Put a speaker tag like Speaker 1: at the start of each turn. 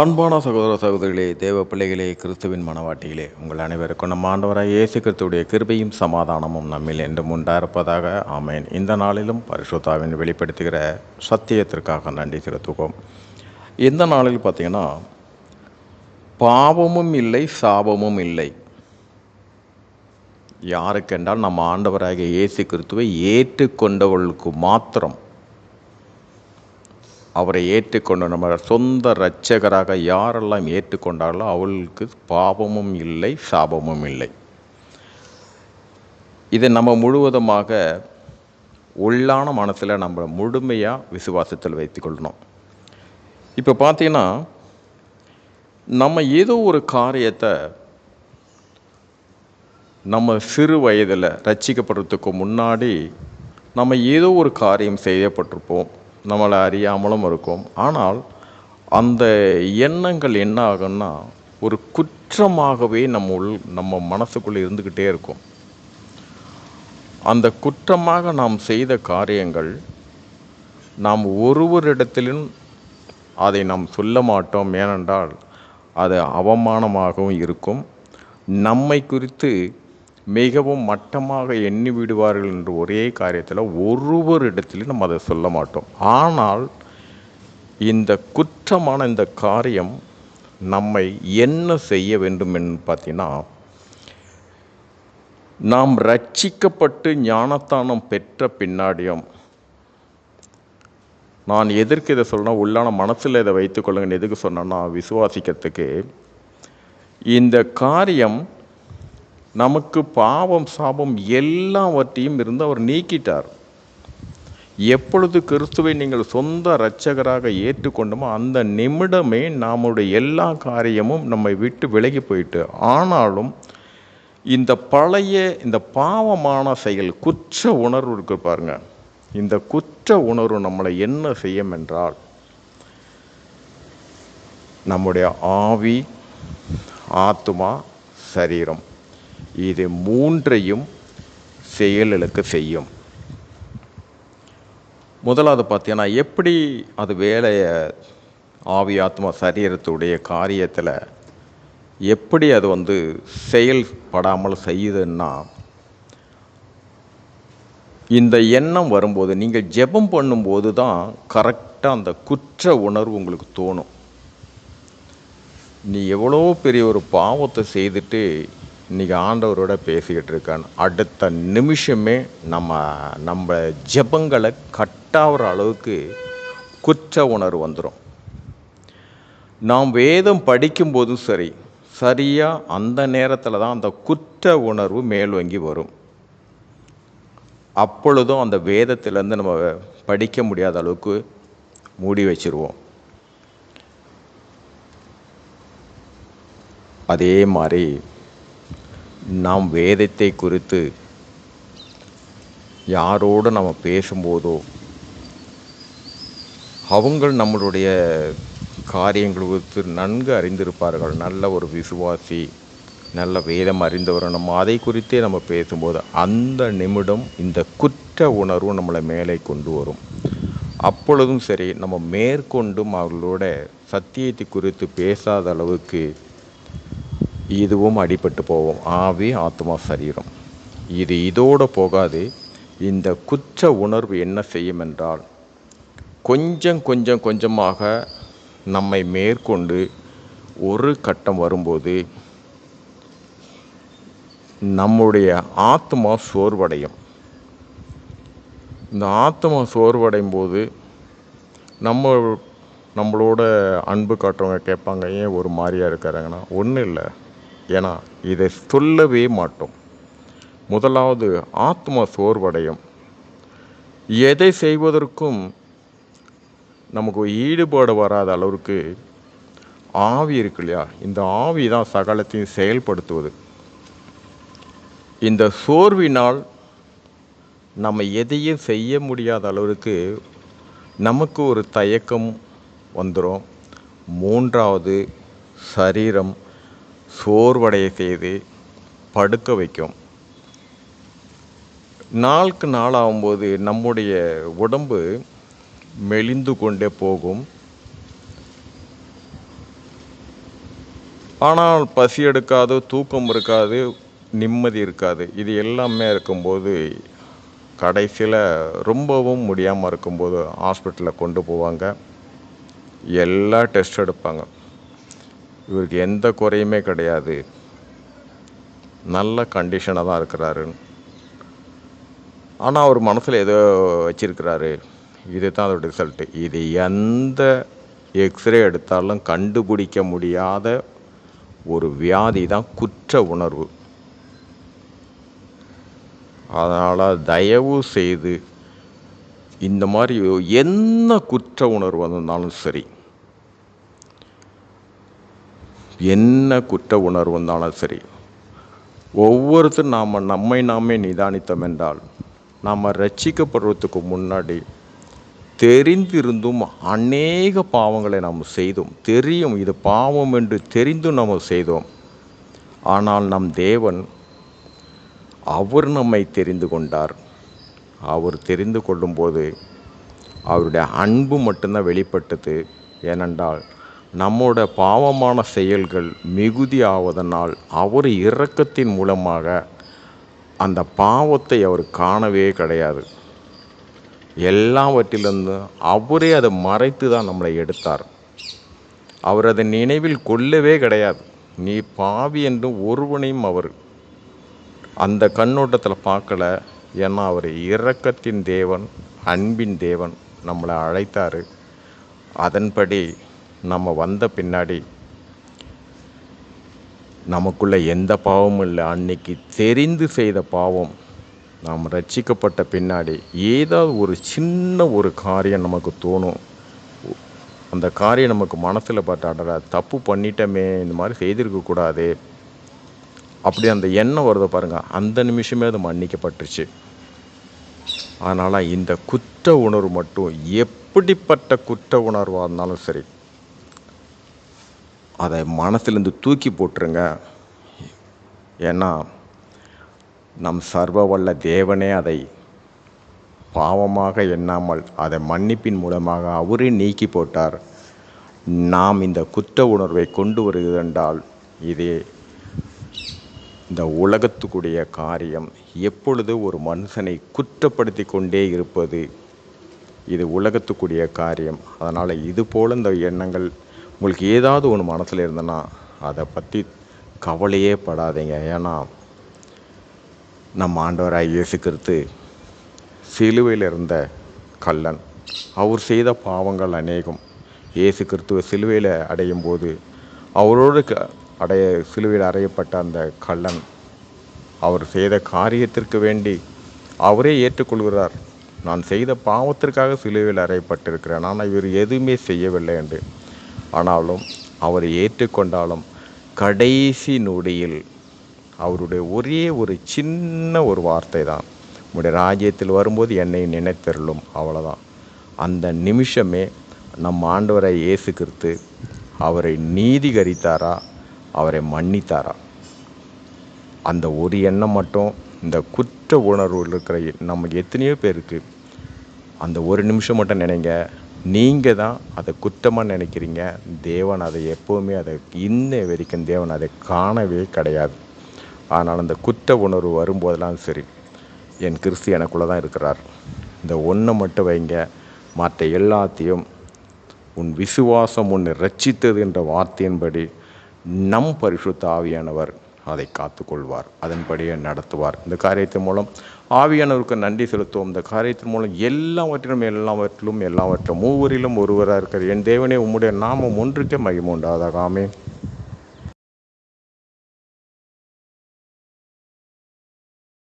Speaker 1: அன்பான சகோதர சகோதரிகளே தேவ பிள்ளைகளே கிறிஸ்துவின் மனவாட்டிகளே உங்கள் அனைவருக்கும் நம்ம ஆண்டவராக இயேசு கிறிஸ்துடைய கிருபையும் சமாதானமும் நம்மில் என்றும் உண்டாயிருப்பதாக ஆமேன். இந்த நாளிலும் பரிசுத்தாவின் வெளிப்படுத்துகிற சத்தியத்திற்காக நன்றி செலுத்துவோம். இந்த நாளில் பார்த்தீங்கன்னா பாவமும் இல்லை சாபமும் இல்லை. யாருக்கென்றால் நம்ம ஆண்டவராக இயேசு கிறிஸ்துவை ஏற்றுக்கொண்டவர்களுக்கு மாத்திரம் அவரை ஏற்றுக்கொண்ட நம்ம சொந்த இரட்சகராக யாரெல்லாம் ஏற்றுக்கொண்டார்களோ அவளுக்கு பாவமும் இல்லை சாபமும் இல்லை. இதை நம்ம முழுவதுமாக உள்ளான மனசில் நம்ம முழுமையாக விசுவாசத்தில் வைத்துக்கொள்ளணும் இப்போ பார்த்தீங்கன்னா நம்ம ஏதோ ஒரு காரியத்தை நம்ம சிறு வயதில் ரட்சிக்கப்படுறதுக்கு முன்னாடி நம்ம ஏதோ ஒரு காரியம் செய்யப்பட்டிருப்போம். நம்மளை அறியாமலும் இருக்கும். ஆனால் அந்த எண்ணங்கள் என்ன ஆகும்னா ஒரு குற்றமாகவே நம்ம உள் நம்ம மனசுக்குள்ளே இருந்துக்கிட்டே இருக்கும். அந்த குற்றமாக நாம் செய்த காரியங்கள் நாம் ஒருவரிடத்திலும் அதை நாம் சொல்ல மாட்டோம். ஏனென்றால் அது அவமானமாகவும் இருக்கும். நம்மை குறித்து மிகவும் மட்டமாக எண்ணி விடுவார்கள் என்ற ஒரே காரியத்தில் ஒருவரிடத்திலும் நம்ம அதை சொல்ல மாட்டோம். ஆனால் இந்த குற்றமான இந்த காரியம் நம்மை என்ன செய்ய வேண்டும் என்று பார்த்தீங்கன்னா நாம் ரட்சிக்கப்பட்டு ஞானத்தானம் பெற்ற பின்னாடியும் நான் எதற்கு இதை சொல்லணும் உள்ளான மனசில் இதை வைத்துக்கொள்ளுங்கன்னு எதுக்கு சொன்னேன்னா விசுவாசிக்கிறதுக்கு இந்த காரியம் நமக்கு பாவம் சாபம் எல்லாவற்றையும் இருந்து அவர் நீக்கிட்டார். எப்பொழுது கிறிஸ்துவை நீங்கள் சொந்த இரட்சகராக ஏற்றுக்கொண்டோமோ அந்த நிமிடமே நம்முடைய எல்லா காரியமும் நம்மை விட்டு விலகி போயிட்டு ஆனாலும் இந்த பழைய இந்த பாவமான செயல் குற்ற உணர்வு இருக்கு பாருங்க. இந்த குற்ற உணர்வு நம்மளை என்ன செய்யும் என்றால் நம்முடைய ஆவி ஆத்மா சரீரம். இது மூன்றையும் செயலுக்கு செய்யும். முதலாவது பார்த்தீங்கன்னா எப்படி அது வேலையை ஆவி ஆத்மா சரீரத்துடைய காரியத்தில் எப்படி அது வந்து செயல்படாமல் செய்யுதுன்னா இந்த எண்ணம் வரும்போது நீங்கள் ஜெபம் பண்ணும்போது தான் கரெக்டாக அந்த குற்ற உணர்வு உங்களுக்கு தோணும். நீ எவ்வளோ பெரிய ஒரு பாவத்தை செய்துட்டு இன்றைக்கி ஆண்டவரோட பேசிக்கிட்டு இருக்கான் அடுத்த நிமிஷமே நம்ம நம்ம ஜெபங்களை கட்டாகிற அளவுக்கு குற்ற உணர்வு வந்துடும் நாம் வேதம் படிக்கும்போதும் சரி சரியாக அந்த நேரத்தில் தான் அந்த குற்ற உணர்வு மேல்வங்கி வரும். அப்பொழுதும் அந்த வேதத்திலேருந்து நம்ம படிக்க முடியாத அளவுக்கு மூடி வச்சிருவோம். அதே மாதிரி நாம் வேதத்தை குறித்து யாரோடு நம்ம பேசும்போதோ அவங்கள் நம்மளுடைய காரியங்கள் குறித்து நன்கு அறிந்திருப்பார்கள். நல்ல ஒரு விசுவாசி நல்ல வேதம் அறிந்தவர் நம்ம அதை குறித்தே நம்ம பேசும்போது அந்த நிமிடம் இந்த குற்ற உணர்வு நம்மளை மேலே கொண்டு வரும். அப்பொழுதும் சரி நம்ம மேற்கொண்டும் அவர்களோட சத்தியத்தை குறித்து பேசாத அளவுக்கு இதுவும் அடிபட்டு போவோம். ஆவி ஆத்மா சரீரம். இது இதோடு போகாது. இந்த குற்ற உணர்வு என்ன செய்யும் என்றால் கொஞ்சம் கொஞ்சம் கொஞ்சமாக நம்மை மேற்கொண்டு ஒரு கட்டம் வரும்போது நம்முடைய ஆத்மா சோர்வடையும். இந்த ஆத்மா சோர்வடையும் போது நம்ம நம்மளோட அன்பு காட்டுறவங்க கேட்பாங்க ஏன் ஒரு மாதிரியாக இருக்கிறாங்கன்னா ஒன்றும் இல்லை. ஏன்னா இதை சொல்லவே மாட்டோம். முதலாவது ஆத்ம சோர்வடையும். எதை செய்வதற்கும் நமக்கு ஈடுபாடு வராத அளவுக்கு ஆவி இருக்கு இல்லையா? இந்த ஆவி தான் சகலத்தையும் செயல்படுத்துவது. இந்த சோர்வினால் நம்ம எதையும் செய்ய முடியாத அளவுக்கு நமக்கு ஒரு தயக்கம் வந்துடும் மூன்றாவது சரீரம் சோர்வடைய செய்து படுக்க வைக்கும். நாளுக்கு நாள் ஆகும்போது நம்முடைய உடம்பு மெலிந்து கொண்டே போகும். ஆனால் பசி எடுக்காது தூக்கம் இருக்காது நிம்மதி இருக்காது. இது எல்லாமே இருக்கும்போது கடைசியில் ரொம்பவும் முடியாமல் இருக்கும்போது ஹாஸ்பிட்டலில் கொண்டு போவாங்க. எல்லா டெஸ்ட் எடுப்பாங்க. இவருக்கு எந்த குறையுமே கிடையாது. நல்ல கண்டிஷனாக தான் இருக்கிறாரு. ஆனால் அவர் மனசில் ஏதோ வச்சிருக்கிறாரு. இது தான் அதோட ரிசல்ட்டு இது எந்த எக்ஸ்ரே எடுத்தாலும் கண்டுபிடிக்க முடியாத ஒரு வியாதி தான் குற்ற உணர்வு. அதனால் தயவு செய்து இந்த மாதிரி என்ன குற்ற உணர்வு வந்திருந்தாலும் சரி என்ன குற்ற உணர்வுந்தாலும் சரி ஒவ்வொருத்தரும் நாம் நம்மை நாமே நிதானித்தோம் என்றால் நாம் ரட்சிக்கப்படுறதுக்கு முன்னாடி தெரிந்திருந்தும் அநேக பாவங்களை நாம் செய்தோம். தெரியும் இது பாவம் என்று தெரிந்தும் நாம் செய்தோம். ஆனால் நம் தேவன் அவர் நம்மை தெரிந்து கொண்டார். அவர் தெரிந்து கொள்ளும்போது அவருடைய அன்பு மட்டும்தான் வெளிப்பட்டது. ஏனென்றால் நம்மோட பாவமான செயல்கள் மிகுதி ஆவதனால் அவர் இரக்கத்தின் மூலமாக அந்த பாவத்தை அவர் காணவே கிடையாது. எல்லாவற்றிலிருந்து அவரே அதை மறைத்து தான் நம்மளை எடுத்தார். அவர் அதை நினைவில் கொள்ளவே கிடையாது. நீ பாவி என்று ஒருவனையும் அவர் அந்த கண்ணோட்டத்தில் பார்க்கல. ஏன்னா அவர் இரக்கத்தின் தேவன் அன்பின் தேவன் நம்மளை அழைத்தார். அதன்படி நம்ம வந்த பின்னாடி நமக்குள்ளே எந்த பாவமும் இல்லை. அன்னைக்கு தெரிந்து செய்த பாவம் நாம் ரட்சிக்கப்பட்ட பின்னாடி ஏதாவது ஒரு சின்ன ஒரு காரியம் நமக்கு தோணும். அந்த காரியம் நமக்கு மனசில் பட்டாடா தப்பு பண்ணிட்டோமே இந்த மாதிரி செய்திருக்கக்கூடாது அப்படி அந்த எண்ணம் வருது பாருங்கள் அந்த நிமிஷமே அது மன்னிக்கப்பட்டுச்சு. அதனால் இந்த குற்ற உணர்வு மட்டும் எப்படிப்பட்ட குற்ற உணர்வாக இருந்தாலும் சரி அதை மனசுலேருந்து தூக்கி போட்டுருங்க. ஏன்னா நம் சர்வ வல்ல தேவனே அதை பாவமாக எண்ணாமல் அதை மன்னிப்பின் மூலமாக அவரே நீக்கி போட்டார். நாம் இந்த குற்ற உணர்வை கொண்டு வருகிறென்றால் இது இந்த உலகத்துக்குடைய காரியம். எப்பொழுது ஒரு மனுஷனை குற்றப்படுத்தி கொண்டே இருப்பது இது உலகத்துக்குரிய காரியம். அதனால் இது போல் இந்த எண்ணங்கள் உங்களுக்கு ஏதாவது ஒன்று மனசில் இருந்ததுன்னா அதை பற்றி கவலையே படாதீங்க. ஏன்னா நம்ம ஆண்டவராக இயேசு சிலுவையில் இருந்த கல்லன் அவர் செய்த பாவங்கள் அநேகம். இயேசு கிறிஸ்துவ சிலுவையில் அடையும் போது அவரோடு க அடைய சிலுவையில் அறையப்பட்ட அந்த கள்ளன் அவர் செய்த காரியத்திற்கு வேண்டி அவரே ஏற்றுக்கொள்கிறார். நான் செய்த பாவத்திற்காக சிலுவையில் அறையப்பட்டிருக்கிறேன். ஆனால் இவர் எதுவுமே செய்யவில்லை என்று. ஆனாலும் அவர் ஏற்றுக்கொண்டாலும் கடைசி நொடியில் அவருடைய ஒரே ஒரு சின்ன ஒரு வார்த்தை தான் உங்களுடைய ராஜ்யத்தில் வரும்போது என்னை நினைத்தருளும் அவ்வளோதான் அந்த நிமிஷமே நம் ஆண்டவரை இயேசு கிறிஸ்து அவரை நீதிகரித்தாரா? அவரை மன்னித்தாரா? அந்த ஒரு எண்ணம் மட்டும் இந்த குற்ற உணர்வு இருக்கிற நம்ம எத்தனையோ பேருக்கு அந்த ஒரு நிமிஷம் மட்டும் நினைங்க. நீங்கள் தான் அதை குற்றமாக நினைக்கிறீங்க. தேவன் அதை எப்போவுமே அதை இன்ன வரைக்கும் தேவன் அதை காணவே கிடையாது. ஆனால் அந்த குற்ற உணர்வு வரும்போதெல்லாம் சரி என் கிறிஸ்து எனக்குள்ளே தான் இருக்கிறார். இந்த ஒன்றை மட்டும் வைங்க. மற்ற எல்லாத்தையும் உன் விசுவாசம் உன்னை ரட்சித்தது என்ற வார்த்தையின்படி நம் பரிசுத்த ஆவியானவர் அதை காத்துக்கொள்வார் அதன்படியே நடத்துவார். இந்த காரியத்தின் மூலம் ஆவியானவருக்கு நன்றி செலுத்துவோம். இந்த காரியத்தின் மூலம் எல்லாவற்றிலும் எல்லாவற்றிலும் எல்லாவற்றும் மூவரிலும் ஒருவராக இருக்கிற என் தேவனே உம்முடைய நாமம் ஒன்றுக்கே மகிமுண்டாதாக